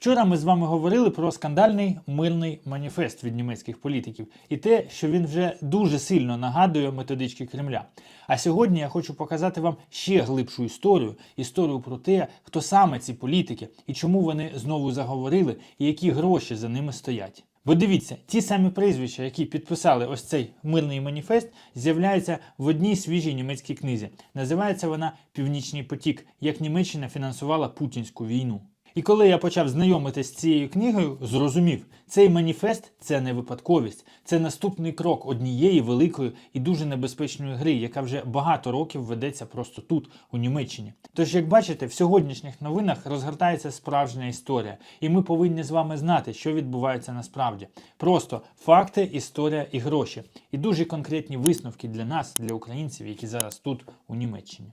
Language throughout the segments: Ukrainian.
Вчора ми з вами говорили про скандальний мирний маніфест від німецьких політиків і те, що він вже дуже сильно нагадує методички Кремля. А сьогодні я хочу показати вам ще глибшу історію: історію про те, хто саме ці політики і чому вони знову заговорили, і які гроші за ними стоять. Бо дивіться, ті самі прізвища, які підписали ось цей мирний маніфест, з'являються в одній свіжій німецькій книзі. Називається вона Північний потік, як Німеччина фінансувала путінську війну. І коли я почав знайомитись з цією книгою, зрозумів, цей маніфест це не випадковість, це наступний крок однієї великої і дуже небезпечної гри, яка вже багато років ведеться просто тут, у Німеччині. Тож, як бачите, в сьогоднішніх новинах розгортається справжня історія, і ми повинні з вами знати, що відбувається насправді. Просто факти, історія і гроші, і дуже конкретні висновки для нас, для українців, які зараз тут, у Німеччині.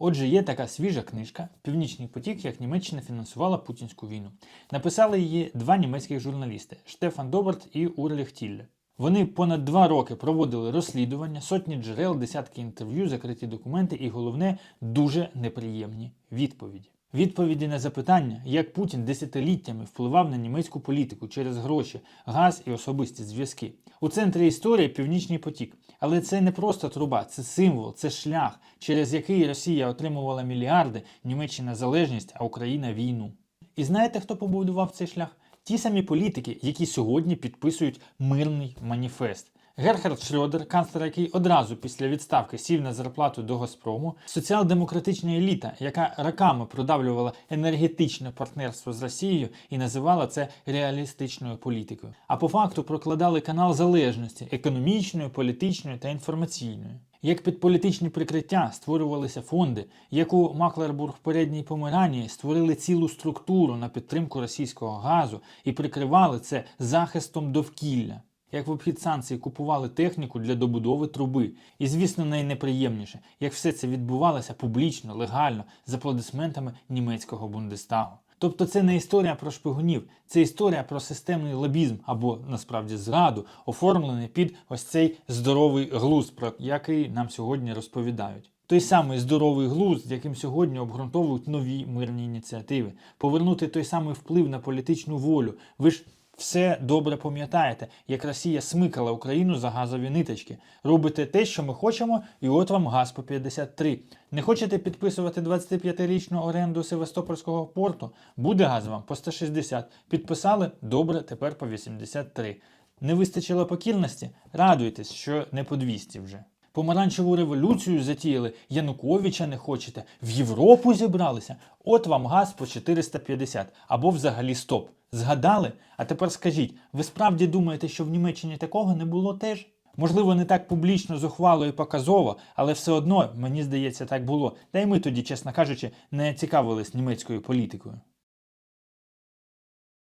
Отже, є така свіжа книжка Північний потік, як Німеччина фінансувала путінську війну. Написали її два німецьких журналісти Штефан Доберт і Урліх Тілле. Вони понад два роки проводили розслідування, сотні джерел, десятки інтерв'ю, закриті документи і головне дуже неприємні відповіді. Відповіді на запитання, як Путін десятиліттями впливав на німецьку політику через гроші, газ і особисті зв'язки. У центрі історії Північний потік. Але це не просто труба, це символ, це шлях, через який Росія отримувала мільярди, Німеччина залежність, а Україна війну. І знаєте, хто побудував цей шлях? Ті самі політики, які сьогодні підписують мирний маніфест. Герхард Шрёдер, канцлер, який одразу після відставки сів на зарплату до Газпрому, соціал-демократична еліта, яка роками продавлювала енергетичне партнерство з Росією і називала це реалістичною політикою. А по факту прокладали канал залежності економічної, політичної та інформаційної. Як під політичні прикриття створювалися фонди, як у Маклербург передній Померанії створили цілу структуру на підтримку російського газу і прикривали це захистом довкілля. Як в обхід санкцій купували техніку для добудови труби. І, звісно, найнеприємніше, як все це відбувалося публічно, легально, з аплодисментами німецького Бундестагу. Тобто це не історія про шпигунів, це історія про системний лобізм або насправді зраду, оформлений під ось цей здоровий глузд, про який нам сьогодні розповідають. Той самий здоровий глузд, яким сьогодні обґрунтовують нові мирні ініціативи, повернути той самий вплив на політичну волю. Ви ж все добре пам'ятаєте, як Росія смикала Україну за газові ниточки. Робите те, що ми хочемо, і от вам газ по 53. Не хочете підписувати 25-річну оренду Севастопольського порту? Буде газ вам по 160. Підписали? Добре, тепер по 83. Не вистачило покірності? Радуйтесь, що не по 200 вже. Помаранчеву революцію затіяли, Януковича не хочете, в Європу зібралися. От вам газ по 450 або взагалі стоп. Згадали? А тепер скажіть, ви справді думаєте, що в Німеччині такого не було теж? Можливо, не так публічно, зухвало і показово, але все одно, мені здається, так було. Та й ми тоді, чесно кажучи, не цікавились німецькою політикою.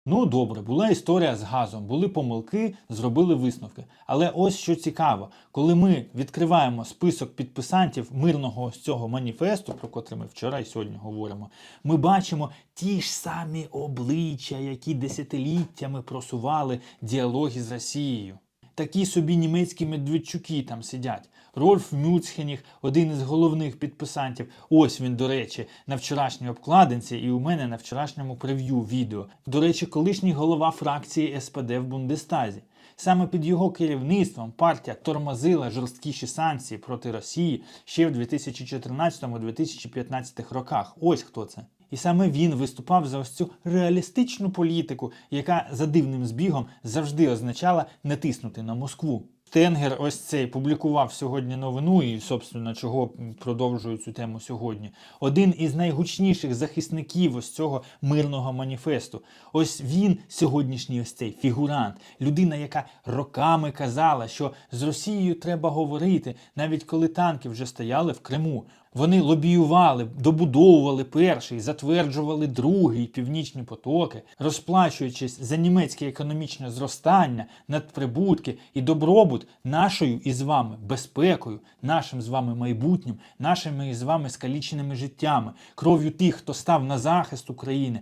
Ну, добре, була історія з газом, були помилки, зробили висновки. Але ось що цікаво, коли ми відкриваємо список підписантів мирного ось цього маніфесту, про котрий ми вчора і сьогодні говоримо, ми бачимо ті ж самі обличчя, які десятиліттями просували діалоги з Росією. Такі собі німецькі медведчуки там сидять. Рольф Мюцхеніг, один із головних підписантів. Ось він, до речі, на вчорашній обкладинці, і у мене на вчорашньому прев'ю відео. До речі, колишній голова фракції СПД в Бундестазі. Саме під його керівництвом партія тормозила жорсткіші санкції проти Росії ще в 2014-2015 роках. Ось хто це. І саме він виступав за ось цю реалістичну політику, яка за дивним збігом завжди означала не тиснути на Москву. Тенгер ось цей публікував сьогодні новину і, собственно, чого продовжую цю тему сьогодні. Один із найгучніших захисників ось цього мирного маніфесту. Ось він, сьогоднішній ось цей фігурант, людина, яка роками казала, що з Росією треба говорити, навіть коли танки вже стояли в Криму. Вони лобіювали, добудовували перший, затверджували другий північні потоки, розплачуючись за німецьке економічне зростання, надприбутки і добробут нашою із вами безпекою, нашим з вами майбутнім, нашими і з вами скаліченими життями, кров'ю тих, хто став на захист України.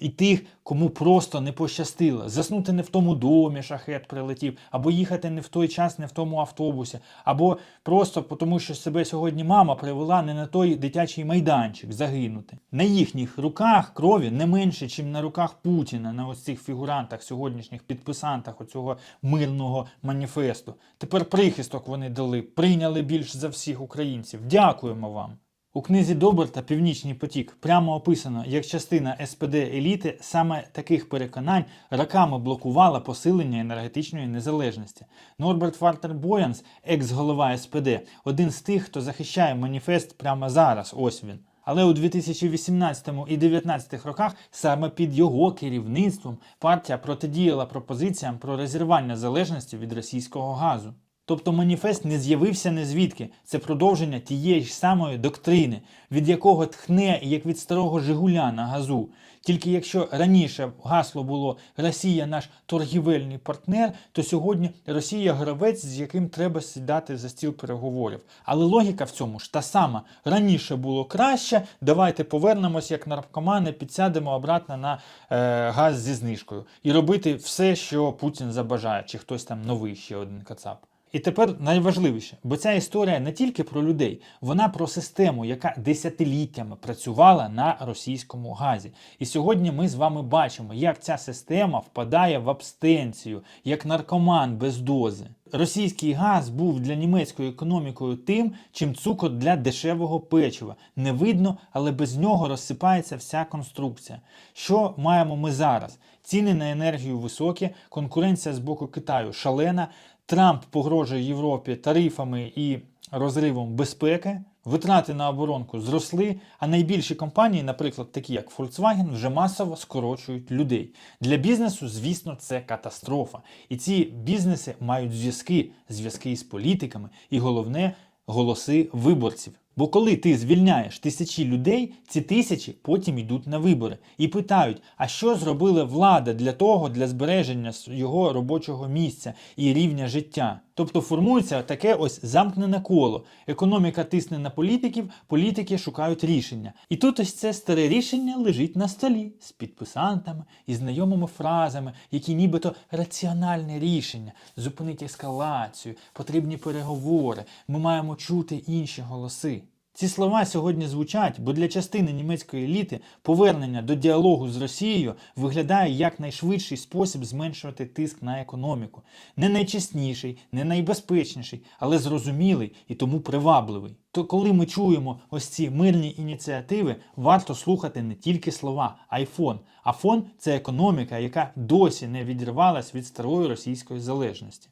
І тих, кому просто не пощастило, заснути не в тому домі, шахет прилетів, або їхати не в той час, не в тому автобусі, або просто тому, що себе сьогодні мама привела не на той дитячий майданчик загинути. На їхніх руках крові не менше, ніж на руках Путіна, на ось цих фігурантах, сьогоднішніх підписантах оцього мирного маніфесту. Тепер прихисток вони дали, прийняли більш за всіх українців. Дякуємо вам. У книзі Доберта Північний потік прямо описано, як частина СПД еліти саме таких переконань роками блокувала посилення енергетичної незалежності. Норберт Вартер Боянс, екс-голова СПД, один з тих, хто захищає маніфест прямо зараз. Ось він. Але у 2018 і 2019 роках саме під його керівництвом партія протидіяла пропозиціям про розірвання залежності від російського газу. Тобто маніфест не з'явився не звідки. Це продовження тієї ж самої доктрини, від якого тхне як від старого Жигуля на газу. Тільки якщо раніше гасло було Росія наш торгівельний партнер, то сьогодні Росія гравець, з яким треба сідати за стіл переговорів. Але логіка в цьому ж та сама. Раніше було краще. Давайте повернемось як наркомани, підсядемо обратно на е, газ зі знижкою і робити все, що Путін забажає, чи хтось там новий ще один кацап. І тепер найважливіше, бо ця історія не тільки про людей, вона про систему, яка десятиліттями працювала на російському газі. І сьогодні ми з вами бачимо, як ця система впадає в абстенцію, як наркоман без дози. Російський газ був для німецької економікою тим, чим цукор для дешевого печива. Не видно, але без нього розсипається вся конструкція. Що маємо ми зараз? Ціни на енергію високі, конкуренція з боку Китаю шалена. Трамп погрожує Європі тарифами і розривом безпеки. Витрати на оборонку зросли, а найбільші компанії, наприклад, такі як Volkswagen, вже масово скорочують людей. Для бізнесу, звісно, це катастрофа. І ці бізнеси мають зв'язки, зв'язки із політиками, і головне голоси виборців. Бо коли ти звільняєш тисячі людей, ці тисячі потім йдуть на вибори і питають, а що зробила влада для того, для збереження його робочого місця і рівня життя. Тобто формується таке ось замкнене коло. Економіка тисне на політиків, політики шукають рішення. І тут ось це старе рішення лежить на столі з підписантами і знайомими фразами, які нібито раціональне рішення, зупинить ескалацію, потрібні переговори. Ми маємо чути інші голоси. Ці слова сьогодні звучать, бо для частини німецької еліти повернення до діалогу з Росією виглядає як найшвидший спосіб зменшувати тиск на економіку. Не найчесніший, не найбезпечніший, але зрозумілий і тому привабливий. То коли ми чуємо ось ці мирні ініціативи, варто слухати не тільки слова, а й фон. А фон це економіка, яка досі не відірвалась від старої російської залежності.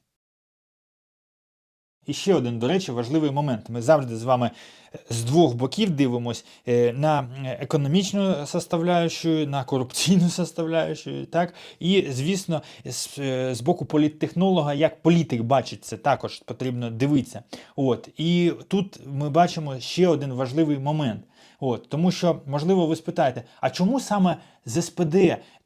І ще один, до речі, важливий момент. Ми завжди з вами е, з двох боків дивимось е, на економічну составляючу, на корупційну составляючу, так? І, звісно, з, е, з боку політтехнолога, як політик бачить це, також потрібно дивитися. От. І тут ми бачимо ще один важливий момент. От, Тому що, можливо, ви спитаєте, а чому саме з СПД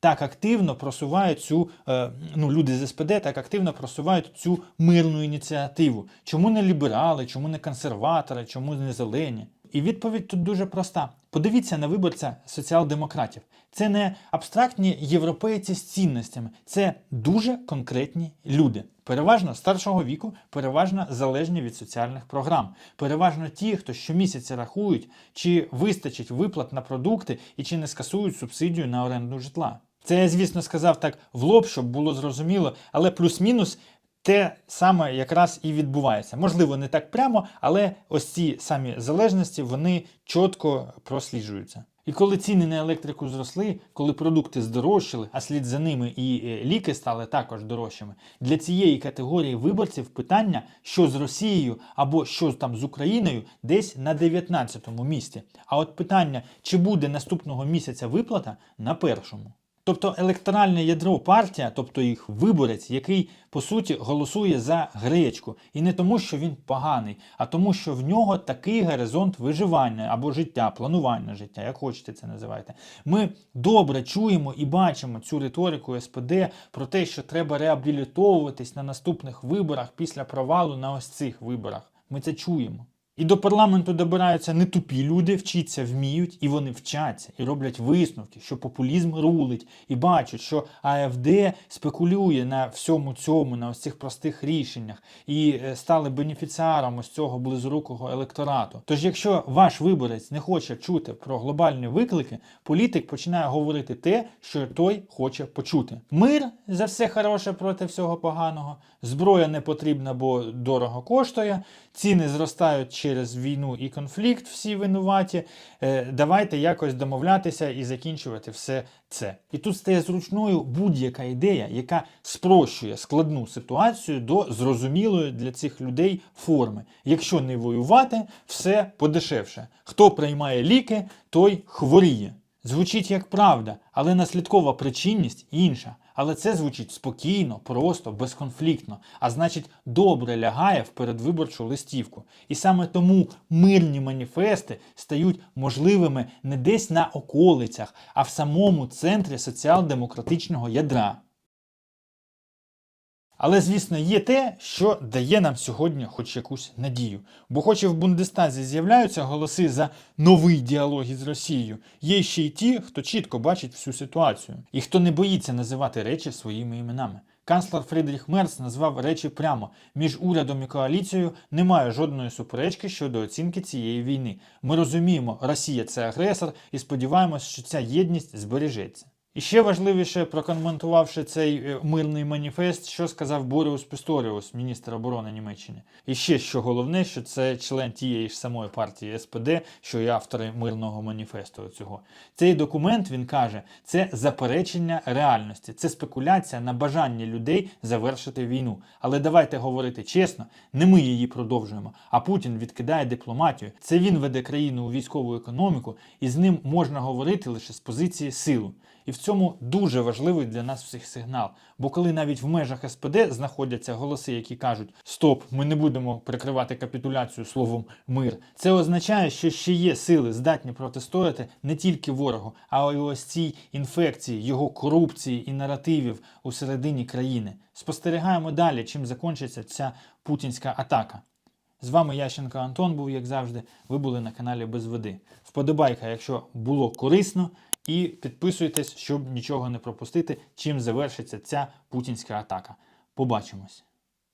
так активно просувають цю, е, ну, люди з СПД так активно просувають цю мирну ініціативу? Чому не ліберали, чому не консерватори, чому не зелені? І відповідь тут дуже проста. Подивіться на виборця соціал-демократів. Це не абстрактні європейці з цінностями, це дуже конкретні люди. Переважно старшого віку, переважно залежні від соціальних програм. Переважно ті, хто щомісяця рахують, чи вистачить виплат на продукти і чи не скасують субсидію на оренду житла. Це я, звісно, сказав так в лоб, щоб було зрозуміло, але плюс-мінус те саме якраз і відбувається. Можливо, не так прямо, але ось ці самі залежності вони чітко просліджуються. І коли ціни на електрику зросли, коли продукти здорожчали, а слід за ними і е, ліки стали також дорожчими, для цієї категорії виборців питання, що з Росією або що там з Україною, десь на 19-му місці. А от питання, чи буде наступного місяця виплата, на першому. Тобто електоральне ядро партія, тобто їх виборець, який по суті голосує за гречку, і не тому, що він поганий, а тому, що в нього такий горизонт виживання або життя, планування життя, як хочете це називайте. Ми добре чуємо і бачимо цю риторику СПД про те, що треба реабілітовуватись на наступних виборах після провалу на ось цих виборах. Ми це чуємо. І до парламенту добираються не тупі люди, вчиться вміють, і вони вчаться і роблять висновки, що популізм рулить, і бачать, що АФД спекулює на всьому цьому, на ось цих простих рішеннях, і е, стали бенефіціаром ось цього близорукого електорату. Тож, якщо ваш виборець не хоче чути про глобальні виклики, політик починає говорити те, що той хоче почути. Мир за все хороше проти всього поганого, зброя не потрібна, бо дорого коштує, ціни зростають через війну і конфлікт, всі винуваті. Е, давайте якось домовлятися і закінчувати все це. І тут стає зручною будь-яка ідея, яка спрощує складну ситуацію до зрозумілої для цих людей форми. Якщо не воювати, все подешевше. Хто приймає ліки, той хворіє. Звучить як правда, але наслідкова причинність інша. Але це звучить спокійно, просто, безконфліктно, а значить, добре лягає в передвиборчу листівку. І саме тому мирні маніфести стають можливими не десь на околицях, а в самому центрі соціал-демократичного ядра. Але, звісно, є те, що дає нам сьогодні хоч якусь надію. Бо хоч і в Бундестазі з'являються голоси за новий діалог із Росією, є ще й ті, хто чітко бачить всю ситуацію, і хто не боїться називати речі своїми іменами. Канцлер Фрідріх Мерц назвав речі прямо: між урядом і коаліцією немає жодної суперечки щодо оцінки цієї війни. Ми розуміємо, Росія це агресор, і сподіваємось, що ця єдність збережеться. І ще важливіше, прокоментувавши цей е, мирний маніфест, що сказав Боріус Пісторіус, міністр оборони Німеччини. І ще що головне, що це член тієї ж самої партії СПД, що і автори мирного маніфесту. Цього цей документ він каже, це заперечення реальності, це спекуляція на бажання людей завершити війну. Але давайте говорити чесно, не ми її продовжуємо. А Путін відкидає дипломатію. Це він веде країну у військову економіку, і з ним можна говорити лише з позиції силу. І в цьому дуже важливий для нас всіх сигнал. Бо коли навіть в межах СПД знаходяться голоси, які кажуть Стоп, ми не будемо прикривати капітуляцію словом мир, це означає, що ще є сили, здатні протистояти не тільки ворогу, а й ось цій інфекції, його корупції і наративів у середині країни. Спостерігаємо далі, чим закінчиться ця путінська атака. З вами Ященко Антон був, як завжди. Ви були на каналі Без Води. Вподобайка, якщо було корисно, і підписуйтесь, щоб нічого не пропустити, чим завершиться ця путінська атака. Побачимось.